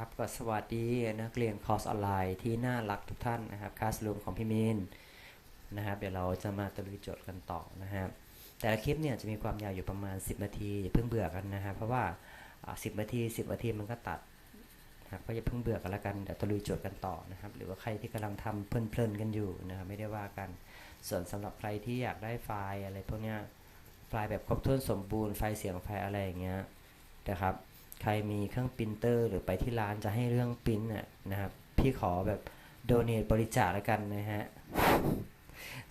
ครับก็สวัสดีนักเรียนคอร์สออนไลน์ที่น่ารักทุกท่านนะครับคลาสรูมของพี่มินนะครับเดี๋ยวเราจะมาตะลุยโจทย์กันต่อนะครับแต่ละคลิปเนี่ยจะมีความยาวอยู่ประมาณ 10 นาทีอย่าเพิ่งเบื่อกันนะครับเพราะว่า 10 นาที 10 นาทีมันก็ตัดนะครับก็อย่าเพิ่งเบื่อกันละกันเดี๋ยวตะลุยโจทย์กันต่อนะครับ หรือว่าใครที่กำลังทำเพลินๆกันอยู่นะครับไม่ได้ว่ากันส่วนสำหรับใครที่อยากได้ไฟล์อะไรพวกเนี้ยไฟล์แบบครบถ้วนสมบูรณ์ไฟล์เสียงไฟล์อะไรอย่างเงี้ยนะครับ ใครมีเครื่องปรินเตอร์หรือไปที่ร้านจะให้เรื่องปริ้นน่ะนะครับ พี่ขอแบบโดเนทบริจาคแล้วกันนะฮะ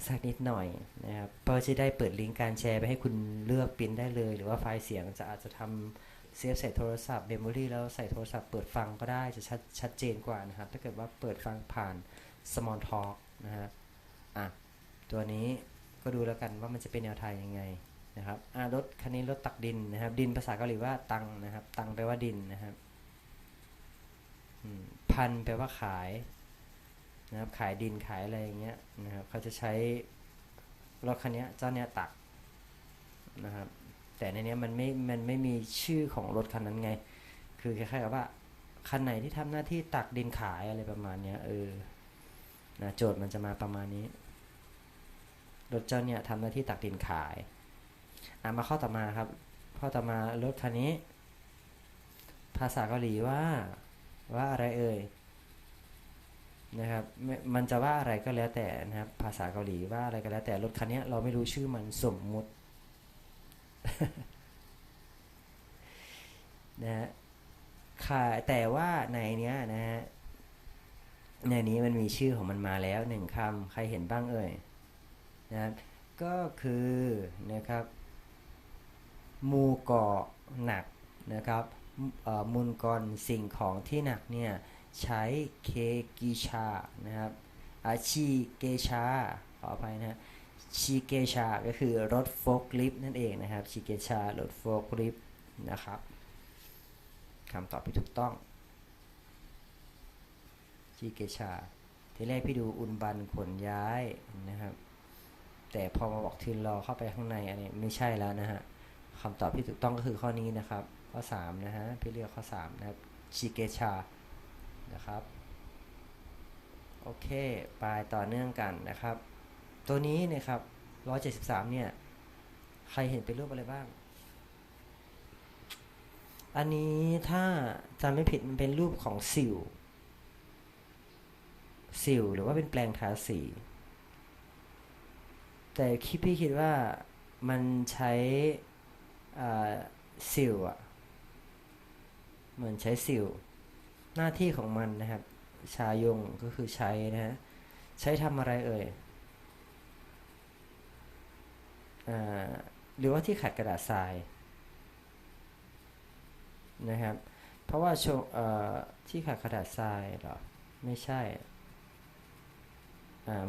สักนิดหน่อยนะครับเพื่อจะได้เปิดลิงก์การแชร์ไปให้คุณเลือกปริ้นได้เลย หรือว่าไฟล์เสียงจะอาจจะทำเซฟใส่โทรศัพท์เมมโมรีแล้วใส่โทรศัพท์เปิดฟังก็ได้จะชัดชัดเจนกว่านะครับ ถ้าเกิดว่าเปิดฟังผ่าน Small Talk นะฮะอะตัวนี้ก็ดูแล้วกันว่ามันจะเป็นแนวทางยังไง นะครับอ่ารถคันนี้รถตักดินนะครับ ดินภาษาเกาหลีว่าตังนะครับ ตังแปลว่าดินนะครับพันแปลว่าขายนะครับ ขายดินขายอะไรอย่างเงี้ยนะครับเขาจะใช้รถคันนี้เจ้าเนี้ยตักนะครับ แต่ในนี้มันไม่ มันไม่มีชื่อของรถคันนั้นไง คือคล้ายๆกับว่าคันไหนที่ทำหน้าที่ตักดินขายอะไรประมาณเนี้ยเออนะโจทย์มันจะมาประมาณนี้รถเจ้าเนี่ยทำหน้าที่ตักดินขาย อะมาข้อต่อมาครับ ข้อต่อมารถคันนี้ ภาษาเกาหลีว่า ว่าอะไรเอ่ยนะครับม่มันจะว่าอะไรก็แล้วแต่นะครับ ภาษาเกาหลีว่าอะไรก็แล้ว แต่รถคันนี้เราไม่รู้ชื่อมันสมมุตินะฮะค่ะแต่ว่าในเนี้ยนะฮะในนี้มันมีชื่อของมันมาแล้วหนึ่งคำใครเห็นบ้างเอ่ยนะครับก็คือนะครับ มูเกาะหนักนะครับมูลกรสิ่งของที่หนักเนี่ยใช้เคกิชานะครับอาชีเกชาขออภัยนะฮะชีเกชาก็คือรถโฟล์คลิฟต์นั่นเองนะครับชีเกชารถโฟล์คลิฟต์นะครับคำตอบที่ถูกต้องชีเกชา ทีแรกพี่ดูอุนบันขนย้ายนะครับ แต่พอมาบอกทินรอเข้าไปข้างในอันนี้ไม่ใช่แล้วนะฮะ คำตอบที่ถูกต้องก็คือข้อนี้นะครับ ข้อ 3 นะฮะ พี่เลือกข้อ 3 นะครับ ชิเกชา นะครับ โอเค ไปต่อเนื่องกันนะครับ ตัวนี้นะครับ 173 เนี่ย ใครเห็นเป็นรูปอะไรบ้าง อันนี้ถ้าจำไม่ผิดมันเป็นรูปของสิว สิวหรือว่าเป็นแปลงทาสี แต่คิดพี่คิดว่ามันใช้ สิวอะเหมือนใช้สิว หน้าที่ของมันนะครับ ชายงก็คือใช้นะฮะใช้ทำอะไรเอ่ยอหรือว่าที่ขัดกระดาษทรายนะครับ เพราะว่าชเอ่อที่ขัดกระดาษทรายเหรอ ไม่ใช่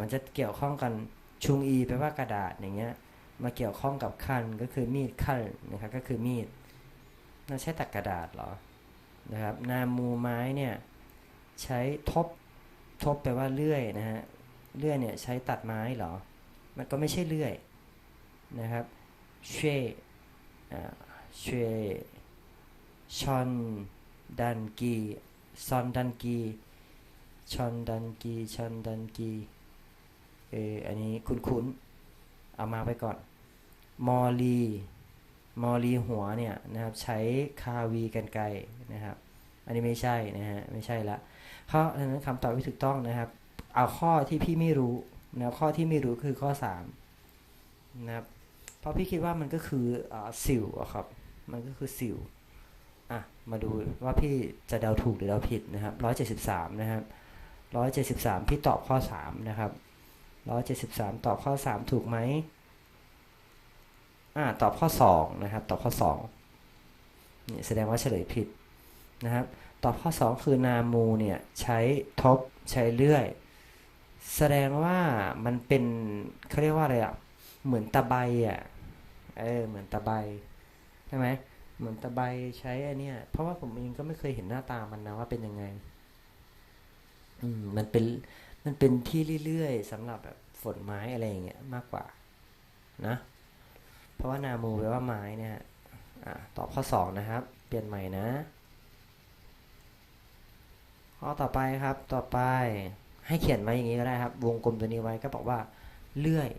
มันจะเกี่ยวข้องกันชุงอีแปลว่ากระดาษอย่างเงี้ย มาเกี่ยวข้องกับคันก็คือมีดคันนะครับก็คือมีดเราใช้ตัดกระดาษเหรอนะครับนามูไม้เนี่ยใช้ทบทบแปลว่าเลื่อยนะฮะเลื่อยเนี่ยใช้ตัดไม้เหรอ มันก็ไม่ใช่เลื่อยนะครับเชอ่าเชชอนดันกีซอนดันกีชอนดันกีชอนดันกีเอออันนี้คุ้นๆ เอามาไปก่อน มอลีมอลีหัวเนี่ยนะครับใช้คาวีกันไกนะครับ อันนี้ไม่ใช่นะฮะไม่ใช่ละเพราะฉะนั้นคำตอบที่ถูกต้องนะครับ เอาข้อที่พี่ไม่รู้นะข้อที่ไม่รู้คือข้อ3นะครับเพราะพี่คิดว่ามันก็คืออสิวอะครับ มันก็คือสิวอะมาดูว่าพี่จะเดาถูกหรือเดาผิดนะครับ173นะครับ173พี่ตอบข้อ3นะครับ ร้อยเจ็ดสิบสามตอบข้อสามถูกไหมอ่าตอบข้อสองนะครับ ตอบข้อสองนี่แสดงว่าเฉลยผิดนะครับ ตอบข้อสองคือนามูเนี่ยใช้ทบใช้เลื่อย แสดงว่ามันเป็นเขาเรียกว่าอะไรอะ เหมือนตะไบอะ เออ เหมือนตะไบใช่ไหมเหมือนตะไบใช้อันเนี้ยเพราะว่าผมเองก็ไม่เคยเห็นหน้าตามันนะว่าเป็นยังไง อืม มันเป็น มันเป็นที่เรื่อยๆสำหรับแบบฝนไม้อะไรอย่างเงี้ยมากกว่านะเพราะว่านามูแปลว่าไม้เนี่ยอะตอบข้อสองนะครับ เปลี่ยนใหม่นะ ข้อต่อไปครับต่อไปให้เขียนไว้อย่างนี้ก็ได้ครับ วงกลมตัวนี้ไว้ก็บอกว่าเลื่อย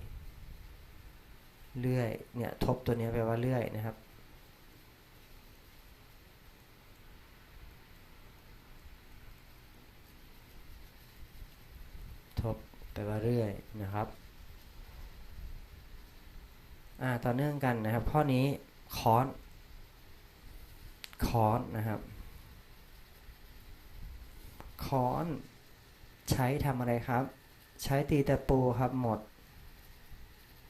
เลื่อยเนี่ยทบตัวนี้แปลว่าเลื่อยนะครับ บแปเรื่อยนะครับอ่าต่อเนื่องกันนะครับ ข้อนี้คอนคอนนะครับคอนใช้ทำอะไรครับ ใช้ตีตะปูครับหมด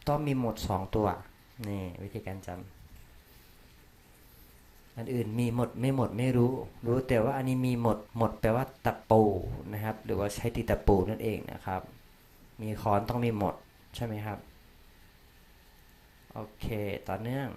ต้องมีหมดสองตัว นี่ วิธีการจำ อันอื่นมีหมดไม่หมดไม่รู้ รู้แต่ว่าอันนี้มีหมดหมดแปลว่าตะปูนะครับ หรือว่าใช้ตีตะปูนั่นเองนะครับ มีค้อนต้องมีหมดใช่ไหมครับ โอเค ต่อเนื่อง